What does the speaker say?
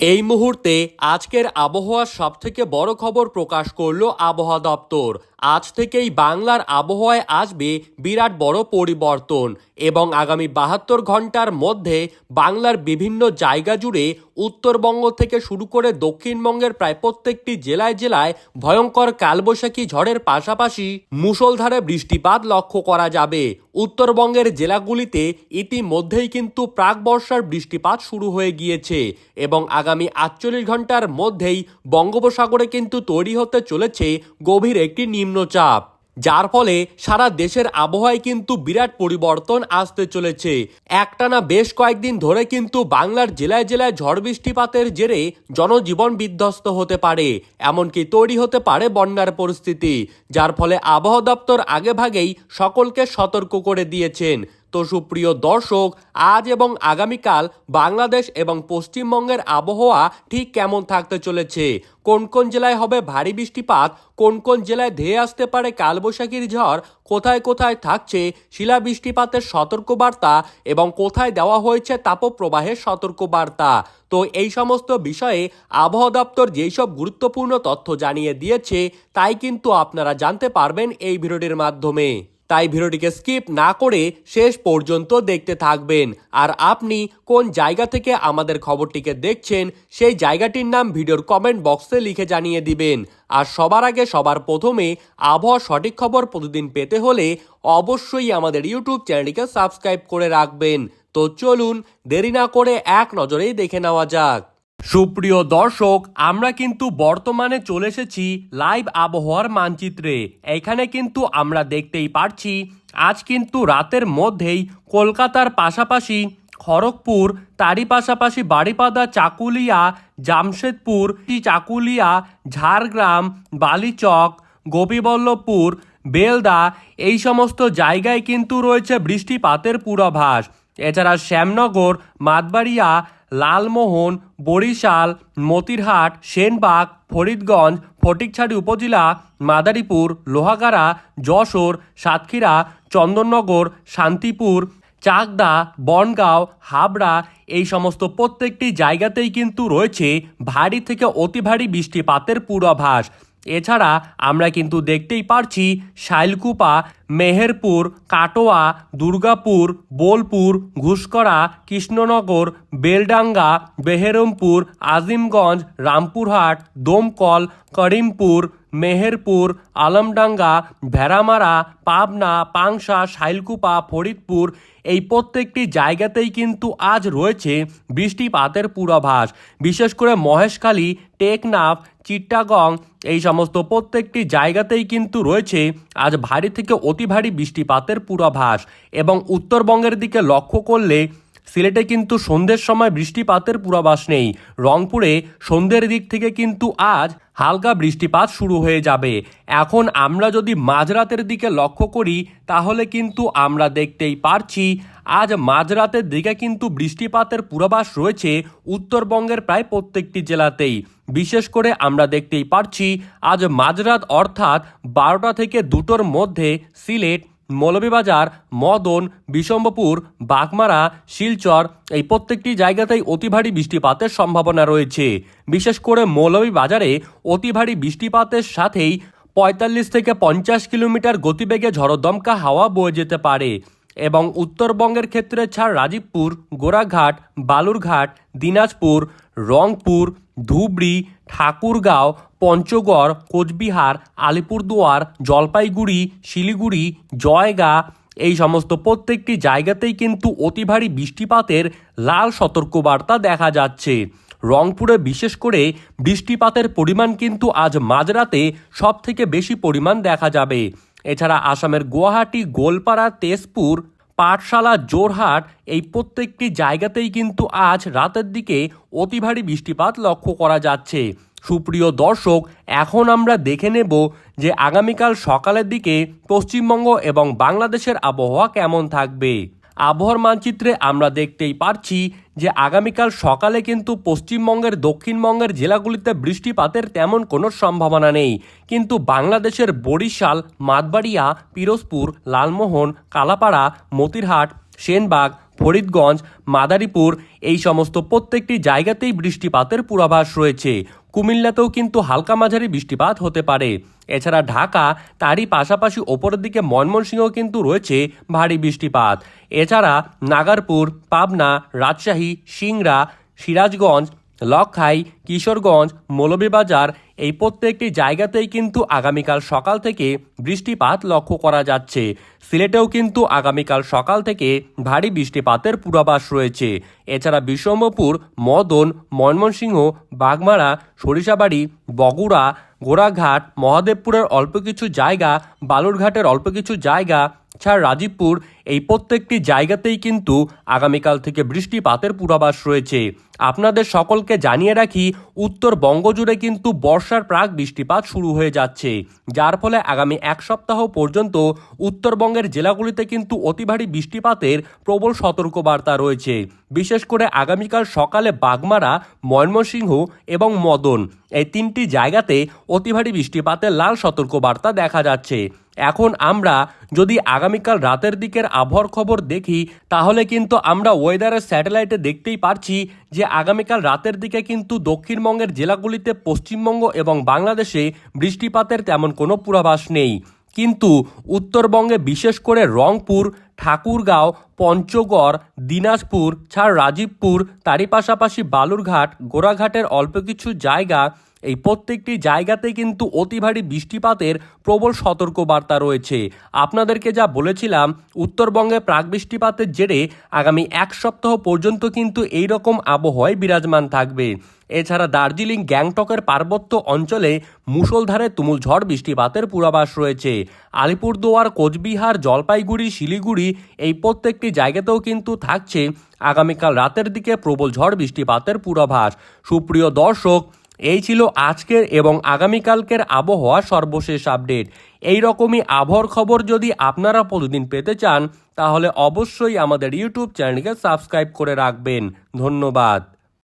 এই মুহূর্তে আজকের আবহাওয়ার সবথেকে বড় খবর প্রকাশ করল আবহাওয়া দপ্তর। আজ থেকেই বাংলার আবহাওয়ায় আসবে বিরাট বড় পরিবর্তন এবং আগামী বাহাত্তর ঘণ্টার মধ্যে বাংলার বিভিন্ন জায়গা জুড়ে উত্তরবঙ্গ থেকে শুরু করে দক্ষিণবঙ্গের প্রায় প্রত্যেকটি জেলায় জেলায় ভয়ঙ্কর কালবৈশাখী ঝড়ের পাশাপাশি মুষলধারে বৃষ্টিপাত লক্ষ্য করা যাবে। উত্তরবঙ্গের জেলাগুলিতে ইতিমধ্যেই কিন্তু প্রাক বর্ষার বৃষ্টিপাত শুরু হয়ে গিয়েছে এবং আগামী আটচল্লিশ ঘণ্টার মধ্যেই বঙ্গোপসাগরে কিন্তু তৈরি হতে চলেছে গভীর একটি নিম্নচাপ যার ফলে সারা দেশের আবহাওয়ায় কিন্তু বিরাট পরিবর্তন আসতে চলেছে। একটানা বেশ কয়েকদিন ধরে কিন্তু বাংলার জেলায় জেলায় ঝড় বৃষ্টিপাতের জেরে জনজীবন বিধ্বস্ত হতে পারে, এমনকি তৈরি হতে পারে বন্যার পরিস্থিতি, যার ফলে আবহাওয়া দপ্তর আগেভাগেই সকলকে সতর্ক করে দিয়েছেন। তো সুপ্রিয় দর্শক, আজ এবং আগামীকাল বাংলাদেশ এবং পশ্চিমবঙ্গের আবহাওয়া ঠিক কেমন থাকতে চলেছে? কোন কোন জেলায় হবে ভারী বৃষ্টিপাত? কোন কোন জেলায় ধেয়ে আসতে পারে কালবৈশাখীর ঝড়? কোথায় কোথায় থাকছে শিলা বৃষ্টিপাতের সতর্কবার্তা? এবং কোথায় দেওয়া হয়েছে তাপপ্রবাহের সতর্কবার্তা? তো এই সমস্ত বিষয়ে আবহাওয়া দপ্তর যেই সব গুরুত্বপূর্ণ তথ্য জানিয়ে দিয়েছে, তাই কিন্তু আপনারা জানতে পারবেন এই ভিডিওটির মাধ্যমে। তাই ভিডিওটিকে স্কিপ না করে শেষ পর্যন্ত দেখতে থাকবেন। আর আপনি কোন জায়গা থেকে আমাদের খবরটিকে দেখছেন, সেই জায়গাটির নাম ভিডিওর কমেন্ট বক্সে লিখে জানিয়ে দিবেন। আর সবার আগে সবার প্রথমে আবহাওয়ার সঠিক খবর প্রতিদিন পেতে হলে অবশ্যই আমাদের ইউটিউব চ্যানেলটিকে সাবস্ক্রাইব করে রাখবেন। তো চলুন দেরি না করে এক নজরেই দেখে নেওয়া যাক। সুপ্রিয় দর্শক, আমরা কিন্তু বর্তমানে চলে এসেছি লাইভ আবহাওয়ার মানচিত্রে। এখানে কিন্তু আমরা দেখতেই পারছি, আজ কিন্তু রাতের মধ্যেই কলকাতার পাশাপাশি খড়গপুর, তারই পাশাপাশি বাড়িপাদা চাকুলিয়া, জামশেদপুর, চাকুলিয়া, ঝাড়গ্রাম, বালিচক, গোপীবল্লভপুর, বেলদা, এই সমস্ত জায়গায় কিন্তু রয়েছে বৃষ্টিপাতের পূর্বাভাস। এছাড়া শ্যামনগর, মাতবাড়িয়া লালমোহন, বরিশাল, মতিরহাট, সেনবাগ, ফরিদগঞ্জ, ফটিকছাড়ি উপজেলা, মাদারীপুর, লোহাগাড়া, যশোর, সাতক্ষীরা, চন্দননগর, শান্তিপুর, চাকদা, বনগাঁও, হাবড়া এই সমস্ত প্রত্যেকটি জায়গাতেই কিন্তু রয়েছে ভারী থেকে অতি ভারী বৃষ্টিপাতের পূর্বাভাস। এছাড়া আমরা কিন্তু দেখতেই পারছি শাইলকুপা, মেহেরপুর, কাটোয়া, দুর্গাপুর, বোলপুর, ঘুষকরা, কৃষ্ণনগর, বেলডাঙ্গা, বেহেরমপুর, আজিমগঞ্জ, রামপুরহাট, দমকল, করিমপুর মেহেরপুর, আলমডাঙ্গা, ভেড়ামারা, পাবনা, পাংশা, শাইলকুপা, ফরিদপুর এই প্রত্যেকটি জায়গাতেই কিন্তু আজ রয়েছে বৃষ্টিপাতের পূর্বাভাস। বিশেষ করে মহেশখালী, টেকনাফ চিট্টাগং এই সমস্ত প্রত্যেকটি জায়গাতেই কিন্তু রয়েছে আজ ভারী থেকে অতি ভারী বৃষ্টিপাতের পূর্বাভাস। এবং উত্তরবঙ্গের দিকে লক্ষ্য করলে সিলেটে কিন্তু সন্ধ্যের সময় বৃষ্টিপাতের পূর্বাভাস নেই। রংপুরে সন্ধ্যের দিক থেকে কিন্তু আজ হালকা বৃষ্টিপাত শুরু হয়ে যাবে। এখন আমরা যদি মাঝরাতের দিকে লক্ষ্য করি, তাহলে কিন্তু আমরা দেখতেই পারছি, আজ মাঝরাতের দিকে কিন্তু বৃষ্টিপাতের পূর্বাভাস রয়েছে উত্তরবঙ্গের প্রায় প্রত্যেকটি জেলাতেই। বিশেষ করে আমরা দেখতেই পারছি, আজ মাঝরাত অর্থাৎ বারোটা থেকে দুটোর মধ্যে সিলেট মৌলভীবাজার, মদন বিশম্বপুর বাগমারা, শিলচর এই প্রত্যেকটি জায়গাতেই অতি ভারী বৃষ্টিপাতের সম্ভাবনা রয়েছে। বিশেষ করে মৌলভীবাজারে অতি ভারী বৃষ্টিপাতের সাথেই পঁয়তাল্লিশ থেকে পঞ্চাশ কিলোমিটার গতিবেগে ঝড়দমকা হাওয়া বয়ে যেতে পারে। এবং উত্তরবঙ্গের ক্ষেত্রে ছাড় রাজীবপুর গোরাঘাট বালুরঘাট, দিনাজপুর, রংপুর, ধুবড়ি, ঠাকুরগাঁও, পঞ্চগড়, কোচবিহার, আলিপুরদুয়ার, জলপাইগুড়ি, শিলিগুড়ি, জয়গা এই সমস্ত প্রত্যেকটি জায়গাতেই কিন্তু অতি ভারী বৃষ্টিপাতের লাল সতর্কবার্তা দেখা যাচ্ছে। রংপুরে বিশেষ করে বৃষ্টিপাতের পরিমাণ কিন্তু আজ মাঝরাতে সব থেকে বেশি পরিমাণ দেখা যাবে। এছাড়া আসামের গুয়াহাটি, গোলপাড়া, তেজপুর, পাঠশালা, জোরহাট এই প্রত্যেকটি জায়গাতেই কিন্তু আজ রাতের দিকে অতি ভারী বৃষ্টিপাত লক্ষ্য করা যাচ্ছে। সুপ্রিয় দর্শক, এখন আমরা দেখে নেব যে আগামীকাল সকালের দিকে পশ্চিমবঙ্গ এবং বাংলাদেশের আবহাওয়া কেমন থাকবে। আবহাওয়ার মানচিত্রে আমরা দেখতেই পারছি যে আগামীকাল সকালে কিন্তু পশ্চিমবঙ্গের, দক্ষিণবঙ্গের জেলাগুলিতে বৃষ্টিপাতের তেমন কোনো সম্ভাবনা নেই। কিন্তু বাংলাদেশের বরিশাল মাদবাড়িয়া পিরোজপুর, লালমোহন, কালাপাড়া, মতিরহাট, সেনবাগ, ফরিদগঞ্জ, মাদারীপুর এই সমস্ত প্রত্যেকটি জায়গাতেই বৃষ্টিপাতের পূর্বাভাস রয়েছে। কুমিল্লাতেও কিন্তু হালকা মাঝারি বৃষ্টিপাত হতে পারে। এছাড়া ঢাকা তারই পাশাপাশি ওপরের দিকে ময়মনসিংহ কিন্তু রয়েছে ভারী বৃষ্টিপাত। এছাড়া নাগারপুর, পাবনা, রাজশাহী, সিংড়া, সিরাজগঞ্জ লক্ষাই কিশোরগঞ্জ, মৌলভীবাজার এই প্রত্যেকটি জায়গাতেই কিন্তু আগামীকাল সকাল থেকে বৃষ্টিপাত লক্ষ্য করা যাচ্ছে। সিলেটেও কিন্তু আগামীকাল সকাল থেকে ভারী বৃষ্টিপাতের পূর্বাভাস রয়েছে। এছাড়া বিশ্বম্ভপুর মদন, ময়মনসিংহ, বাগমারা, সরিষাবাড়ি, বগুড়া, গোড়াঘাট, মহাদেবপুরের অল্প কিছু জায়গা, বালুরঘাটের অল্প কিছু জায়গা ছাড় রাজীবপুর, এই প্রত্যেকটি জায়গাতেই কিন্তু আগামীকাল থেকে বৃষ্টিপাতের পূর্বাভাস রয়েছে। আপনাদের সকলকে জানিয়ে রাখি উত্তরবঙ্গ জুড়ে কিন্তু বর্ষার প্রাক বৃষ্টিপাত শুরু হয়ে যাচ্ছে। যার ফলে আগামী এক সপ্তাহ পর্যন্ত উত্তরবঙ্গের জেলাগুলিতে কিন্তু অতি ভারী বৃষ্টিপাতের প্রবল সতর্কবার্তা রয়েছে। বিশেষ করে আগামীকাল সকালে বাগমারা, ময়মনসিংহ এবং মদন, এই তিনটি জায়গাতে অতি ভারী বৃষ্টিপাতের লাল সতর্কবার্তা দেখা যাচ্ছে। এখন আমরা যদি আগামীকাল রাতের দিকের আবহাওয়ার খবর দেখি, তাহলে কিন্তু আমরা ওয়েদারের স্যাটেলাইটে দেখতেই পারছি যে আগামীকাল রাতের দিকে কিন্তু দক্ষিণবঙ্গের জেলাগুলিতে পশ্চিমবঙ্গ এবং বাংলাদেশে বৃষ্টিপাতের তেমন কোনো পূর্বাভাস নেই। কিন্তু উত্তরবঙ্গে বিশেষ করে রংপুর, ঠাকুরগাঁও, পঞ্চগড়, দিনাজপুর, ছাড় রাজীবপুর, তারই পাশাপাশি বালুরঘাট, গোড়াঘাটের অল্প কিছু জায়গা এই প্রত্যেকটি জায়গাতে কিন্তু অতি ভারী বৃষ্টিপাতের প্রবল সতর্কবার্তা রয়েছে। আপনাদেরকে যা বলেছিলাম, উত্তরবঙ্গে প্রাক বৃষ্টিপাতের জেরে আগামী এক সপ্তাহ পর্যন্ত কিন্তু এই রকম আবহাওয়ায় বিরাজমান থাকবে। এছাড়া দার্জিলিং, গ্যাংটকের পার্বত্য অঞ্চলে মুষলধারে তুমুল ঝড় বৃষ্টিপাতের পূর্বাভাস রয়েছে। আলিপুরদুয়ার, কোচবিহার, জলপাইগুড়ি, শিলিগুড়ি এই প্রত্যেকটি জায়গাতেও কিন্তু থাকছে আগামীকাল রাতের দিকে প্রবল ঝড় বৃষ্টিপাতের পূর্বাভাস। সুপ্রিয় দর্শক এই ছিল আজকের এবং আগামীকালকের আবহাওয়া সর্বশেষ আপডেট। এই রকমই আবহাওয়ার খবর যদি আপনারা প্রতিদিন পেতে চান, তাহলে অবশ্যই আমাদের ইউটিউব চ্যানেলকে সাবস্ক্রাইব করে রাখবেন। ধন্যবাদ।